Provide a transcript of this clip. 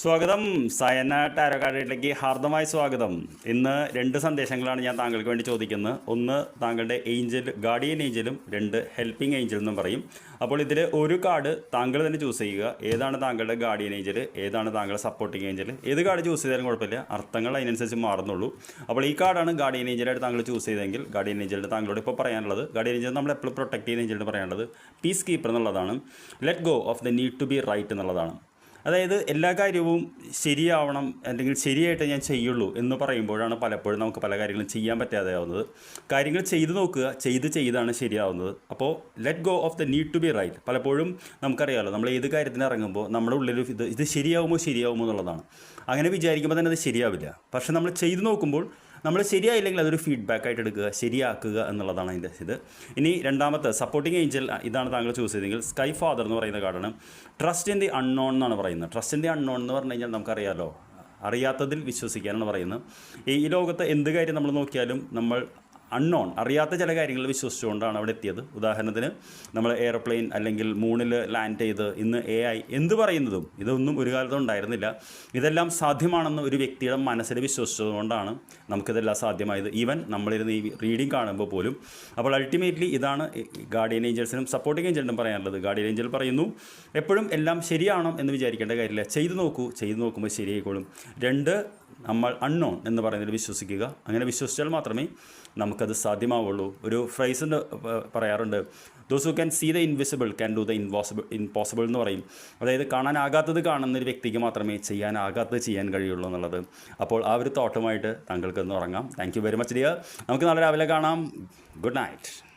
സ്വാഗതം. സയന ടാരോ കാർഡിലേക്ക് ഹാർദമായ സ്വാഗതം. ഇന്ന് രണ്ട് സന്ദേശങ്ങളാണ് ഞാൻ താങ്കൾക്ക് വേണ്ടി ചോദിക്കുന്നത്. ഒന്ന് താങ്കളുടെ ഏഞ്ചൽ ഗാർഡിയൻ ഏഞ്ചലും രണ്ട് ഹെൽപ്പിംഗ് ഏഞ്ചൽ എന്നും പറയും. അപ്പോൾ ഇതിൽ ഒരു കാർഡ് താങ്കൾ തന്നെ ചൂസ് ചെയ്യുക. ഏതാണ് താങ്കളുടെ ഗാർഡിയൻ ഏഞ്ചൽ ഏതാണ് താങ്കളുടെ സപ്പോർട്ടിംഗ് ഏഞ്ചൽ ഏത് കാർഡ് ചൂസ് ചെയ്താലും കുഴപ്പമില്ല. അർത്ഥങ്ങൾ അതിനനുസരിച്ച് മാറുന്നുള്ളൂ. അപ്പോൾ ഈ കാർഡാണ് ഗാർഡിയൻ ഏഞ്ചലായിട്ട് താങ്കൾ ചൂസ് ചെയ്തെങ്കിൽ ഗാർഡിയൻ ഏഞ്ചലിന്റെ താങ്കളോട് ഇപ്പോൾ പറയാനുള്ളത് ഗാർഡിയൻ ഏഞ്ചൽ നമ്മൾ എപ്പോഴും പ്രൊട്ടക്ട് ചെയ്യുന്ന ഏഞ്ചലിന് പറയാനുള്ളത് പീസ് കീപ്പർ എന്നുള്ളതാണ്. Let go of the need to be right എന്നുള്ളതാണ്. അതായത് എല്ലാ കാര്യവും ശരിയാവണം അല്ലെങ്കിൽ ശരിയായിട്ട് ഞാൻ ചെയ്യുള്ളൂ എന്ന് പറയുമ്പോഴാണ് പലപ്പോഴും നമുക്ക് പല കാര്യങ്ങളും ചെയ്യാൻ പറ്റാതെ ആവുന്നത് കാര്യങ്ങൾ ചെയ്തു നോക്കുക ചെയ്ത് ചെയ്താണ് ശരിയാവുന്നത്. അപ്പോൾ let go of the need to be right പലപ്പോഴും നമുക്കറിയാമല്ലോ നമ്മൾ ഏത് കാര്യത്തിന് ഇറങ്ങുമ്പോൾ നമ്മുടെ ഉള്ളിൽ ഇത് ഇത് ശരിയാവുമോ ശരിയാവുമോ എന്നുള്ളതാണ്. അങ്ങനെ വിചാരിക്കുമ്പോൾ തന്നെ അത് ശരിയാവില്ല. പക്ഷെ നമ്മൾ ചെയ്തു നോക്കുമ്പോൾ നമ്മൾ ശരിയായില്ലെങ്കിൽ അതൊരു ഫീഡ്ബാക്ക് ആയിട്ട് എടുക്കുക ശരിയാക്കുക എന്നുള്ളതാണ് അതിന്റെ ഇത്. ഇനി രണ്ടാമത്തെ സപ്പോർട്ടിങ് ഏഞ്ചൽ ഇതാണ് താങ്കൾ ചൂസ് ചെയ്തെങ്കിൽ സ്കൈ ഫാദർ എന്ന് പറയുന്ന കാർഡാണ്. ട്രസ്റ്റ് ഇൻ ദി അൺനോൺ എന്നാണ് പറയുന്നത്. ട്രസ്റ്റ് ഇൻ ദി അൺനോൺ എന്ന് പറഞ്ഞു കഴിഞ്ഞാൽ നമുക്കറിയാമല്ലോ അറിയാത്തതിൽ വിശ്വസിക്കാനാണ് പറയുന്നത്. ഈ ലോകത്ത് എന്ത് കാര്യം നമ്മൾ നോക്കിയാലും നമ്മൾ അൺനോൺ അറിയാത്ത ചില കാര്യങ്ങൾ വിശ്വസിച്ചുകൊണ്ടാണ് അവിടെ എത്തിയത്. ഉദാഹരണത്തിന് നമ്മൾ എയർപ്ലെയിൻ അല്ലെങ്കിൽ മൂണിൽ ലാൻഡ് ചെയ്ത് ഇന്ന് എ ഐ എന്ത് പറയുന്നതും ഇതൊന്നും ഒരു കാലത്തും ഉണ്ടായിരുന്നില്ല. ഇതെല്ലാം സാധ്യമാണെന്ന് ഒരു വ്യക്തിയുടെ മനസ്സിൽ വിശ്വസിച്ചതുകൊണ്ടാണ് നമുക്കിതെല്ലാം സാധ്യമായത്. ഈവൻ നമ്മളിരുന്ന് ഈ റീഡിങ് കാണുമ്പോൾ പോലും. അപ്പോൾ അൾട്ടിമേറ്റ്ലി ഇതാണ് ഗാർഡിയൻ ഏഞ്ചൽസിനും സപ്പോർട്ടിംഗ് ഏഞ്ചലിനും പറയാനുള്ളത്. ഗാർഡിയൻ ഏഞ്ചൽ പറയുന്നു എപ്പോഴും എല്ലാം ശരിയാണോ? എന്ന് വിചാരിക്കേണ്ട കാര്യമില്ല. ചെയ്തു നോക്കൂ. ചെയ്തു നോക്കുമ്പോൾ ശരിയായിക്കോളും. രണ്ട് നമ്മൾ അൺനോൺ എന്ന് പറയുന്നതിൽ വിശ്വസിക്കുക. അങ്ങനെ വിശ്വസിച്ചാൽ മാത്രമേ നമുക്കത് സാധ്യമാവുള്ളൂ. ഒരു ഫ്രൈസ് പറയാറുണ്ട് those who can see the invisible can do the impossible impossible എന്ന് പറയും. അതായത് കാണാനാകാത്തത് കാണുന്ന ഒരു വ്യക്തിക്ക് മാത്രമേ ചെയ്യാനാകാത്തത് ചെയ്യാൻ കഴിയുള്ളൂ എന്നുള്ളത്. അപ്പോൾ ആ ഒരു തോട്ടമായിട്ട് താങ്കൾക്ക് ഒന്ന് ഉറങ്ങാം. Thank you very much dear നമുക്ക് നാളെ രാവിലെ കാണാം. Good night